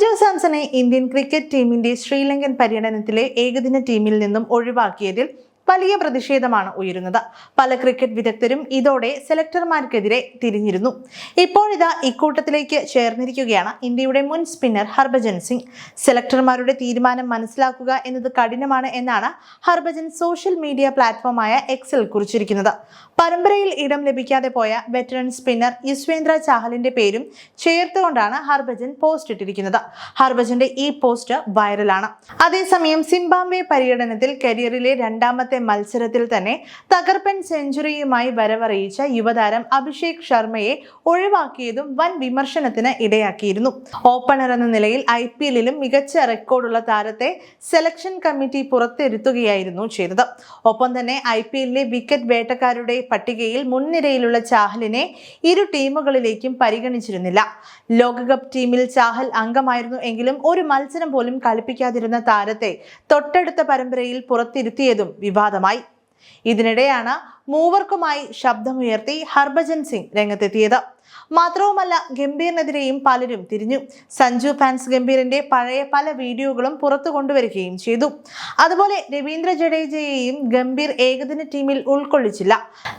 Sanju സാംസണെ Indian cricket ടീമിന്റെ ശ്രീലങ്കൻ പര്യടനത്തിലെ ഏകദിന ടീമിൽ നിന്നും ഒഴിവാക്കിയതിൽ വലിയ പ്രതിഷേധമാണ് ഉയരുന്നത്. പല ക്രിക്കറ്റ് വിദഗ്ധരും ഇതോടെ സെലക്ടർമാർക്കെതിരെ തിരിഞ്ഞിരുന്നു. ഇപ്പോഴിതാ ഇക്കൂട്ടത്തിലേക്ക് ചേർന്നിരിക്കുകയാണ് ഇന്ത്യയുടെ മുൻ സ്പിന്നർ ഹർഭജൻ സിംഗ്. സെലക്ടർമാരുടെ തീരുമാനം മനസ്സിലാക്കുക എന്നത് കഠിനമാണ് എന്നാണ് ഹർഭജൻ സോഷ്യൽ മീഡിയ പ്ലാറ്റ്ഫോമായ എക്സിൽ കുറിച്ചിരിക്കുന്നത്. പരമ്പരയിൽ ഇടം ലഭിക്കാതെ പോയ വെറ്ററൻ സ്പിന്നർ യുസ്വേന്ദ്ര ചാഹലിന്റെ പേരും ചേർത്തുകൊണ്ടാണ് ഹർഭജൻ പോസ്റ്റ് ഇട്ടിരിക്കുന്നത്. ഹർഭജന്റെ ഈ പോസ്റ്റ് വൈറലാണ്. അതേസമയം സിംബാബ്വെ പര്യടനത്തിൽ കരിയറിലെ രണ്ടാമത്തെ മത്സരത്തിൽ തന്നെ തകർപ്പൻ സെഞ്ചുറിയുമായി വരവറിയിച്ച യുവതാരം അഭിഷേക് ശർമ്മയെ ഒഴിവാക്കിയതും വൻ വിമർശനത്തിന് ഇടയാക്കിയിരുന്നു. ഓപ്പണർ എന്ന നിലയിൽ ഐ പി എല്ലിലും മികച്ച റെക്കോർഡുള്ള താരത്തെ സെലക്ഷൻ കമ്മിറ്റി പുറത്തിരുത്തുകയായിരുന്നു ചെയ്തത്. ഒപ്പം തന്നെ ഐ പി എല്ലിലെ വിക്കറ്റ് വേട്ടക്കാരുടെ പട്ടികയിൽ മുൻനിരയിലുള്ള ചാഹലിനെ ഇരു ടീമുകളിലേക്കും പരിഗണിച്ചിരുന്നില്ല. ലോകകപ്പ് ടീമിൽ ചാഹൽ അംഗമായിരുന്നു എങ്കിലും ഒരു മത്സരം പോലും കളിപ്പിക്കാതിരുന്ന താരത്തെ തൊട്ടടുത്ത പരമ്പരയിൽ പുറത്തിരുത്തിയതും വിവാദമായി. ഇതിനിടെയാണ് മൂവർക്കുമായി ശബ്ദമുയർത്തി ഹർഭജൻ സിംഗ് രംഗത്തെത്തിയത്. മാത്രവുമല്ല ഗംഭീറിനെതിരെയും പലരും തിരിഞ്ഞു. സഞ്ജു ഫാൻസ് ഗംഭീറിന്റെ പഴയ പല വീഡിയോകളും പുറത്തു കൊണ്ടുവരികയും ചെയ്തു. അതുപോലെ രവീന്ദ്ര ജഡേജയെയും ഗംഭീർ ഏകദിന ടീമിൽ ഉൾക്കൊള്ളിച്ചില്ല.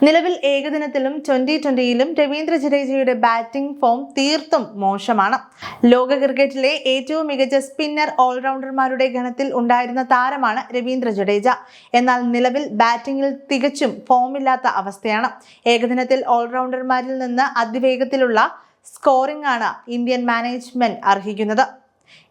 നിലവിൽ ഏകദിനത്തിലും ട്വന്റി ട്വന്റിയിലും രവീന്ദ്ര ജഡേജയുടെ ബാറ്റിംഗ് ഫോം തീർത്തും മോശമാണ്. ലോക ക്രിക്കറ്റിലെ ഏറ്റവും മികച്ച സ്പിന്നർ ഓൾറൗണ്ടർമാരുടെ ഗണത്തിൽ ഉണ്ടായിരുന്ന താരമാണ് രവീന്ദ്ര ജഡേജ. എന്നാൽ നിലവിൽ ബാറ്റിംഗിൽ തികച്ചും ഫോമില്ലാത്ത അവസ്ഥയാണ്. ഏകദിനത്തിൽ ഓൾറൗണ്ടർമാരിൽ നിന്ന് അതിവേഗത്തിലുള്ള സ്കോറിംഗ് ആണ് ഇന്ത്യൻ മാനേജ്മെന്റ് അർഹിക്കുന്നത്.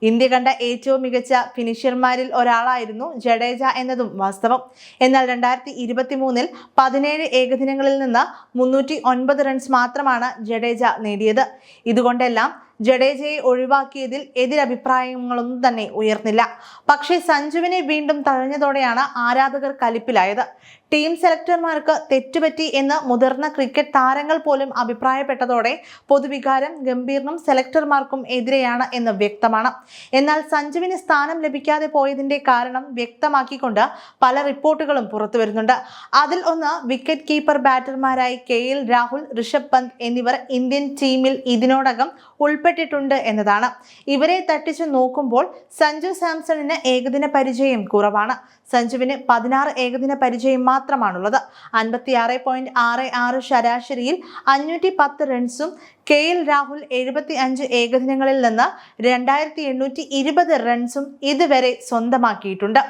ഇന്ത്യ കണ്ട ഏറ്റവും മികച്ച ഫിനിഷർമാരിൽ ഒരാളായിരുന്നു ജഡേജ എന്നതും വാസ്തവം. എന്നാൽ രണ്ടായിരത്തി ഇരുപത്തി മൂന്നിൽ പതിനേഴ് ഏകദിനങ്ങളിൽ നിന്ന് മുന്നൂറ്റി ഒൻപത് റൺസ് മാത്രമാണ് ജഡേജ നേടിയത്. ഇതുകൊണ്ടെല്ലാം ജഡേജയെ ഒഴിവാക്കിയതിൽ എതിരഭിപ്രായങ്ങളൊന്നും തന്നെ ഉയർന്നില്ല. പക്ഷേ സഞ്ജുവിനെ വീണ്ടും തഴഞ്ഞതോടെയാണ് ആരാധകർ കലിപ്പിലായത്. ടീം സെലക്ടർമാർക്ക് തെറ്റുപറ്റി എന്ന് മുതിർന്ന ക്രിക്കറ്റ് താരങ്ങൾ പോലും അഭിപ്രായപ്പെട്ടതോടെ പൊതുവികാരം ഗംഭീറിനും സെലക്ടർമാർക്കും എതിരെയാണ് എന്ന് വ്യക്തമാണ്. എന്നാൽ സഞ്ജുവിന് സ്ഥാനം ലഭിക്കാതെ പോയതിന്റെ കാരണം വ്യക്തമാക്കിക്കൊണ്ട് പല റിപ്പോർട്ടുകളും പുറത്തു വരുന്നുണ്ട്. അതിൽ ഒന്ന് വിക്കറ്റ് കീപ്പർ ബാറ്റർമാരായി കെ എൽ രാഹുൽ ഋഷഭ് പന്ത് എന്നിവർ ഇന്ത്യൻ ടീമിൽ ഇതിനോടകം ഉൾപ്പെട്ടിട്ടുണ്ട് എന്നതാണ്. ഇവരെ തട്ടിച്ചു നോക്കുമ്പോൾ സഞ്ജു സാംസണിന് ഏകദിന പരിചയം കുറവാണ്. സഞ്ജുവിന് പതിനാറ് ഏകദിന പരിചയം മാത്രമാണുള്ളത്. അൻപത്തിയാറ് പോയിന്റ് ആറ് ആറ് ശരാശരിയിൽ അഞ്ഞൂറ്റി പത്ത് റൺസും കെ എൽ രാഹുൽ എഴുപത്തി അഞ്ച് ഏകദിനങ്ങളിൽ നിന്ന് രണ്ടായിരത്തി എണ്ണൂറ്റി ഇരുപത് റൺസും ഇതുവരെ സ്വന്തമാക്കിയിട്ടുണ്ട്.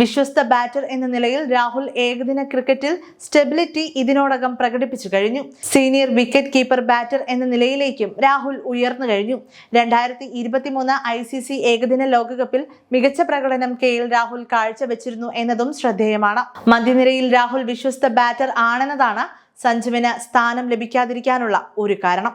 വിശ്വസ്ത ബാറ്റർ എന്ന നിലയിൽ രാഹുൽ ഏകദിന ക്രിക്കറ്റിൽ സ്റ്റെബിലിറ്റി ഇതിനോടകം പ്രകടിപ്പിച്ചു കഴിഞ്ഞു. സീനിയർ വിക്കറ്റ് കീപ്പർ ബാറ്റർ എന്ന നിലയിലേക്കും രാഹുൽ ഉയർന്നു കഴിഞ്ഞു. രണ്ടായിരത്തി ഇരുപത്തിമൂന്ന് ഐ സി സി ഏകദിന ലോകകപ്പിൽ മികച്ച പ്രകടനം കെ എൽ രാഹുൽ കാഴ്ചവെച്ചിരുന്നു എന്നതും ശ്രദ്ധേയമാണ്. മധ്യനിരയിൽ രാഹുൽ വിശ്വസ്ത ബാറ്റർ ആണെന്നതാണ് സഞ്ജുവിന് സ്ഥാനം ലഭിക്കാതിരിക്കാനുള്ള ഒരു കാരണം.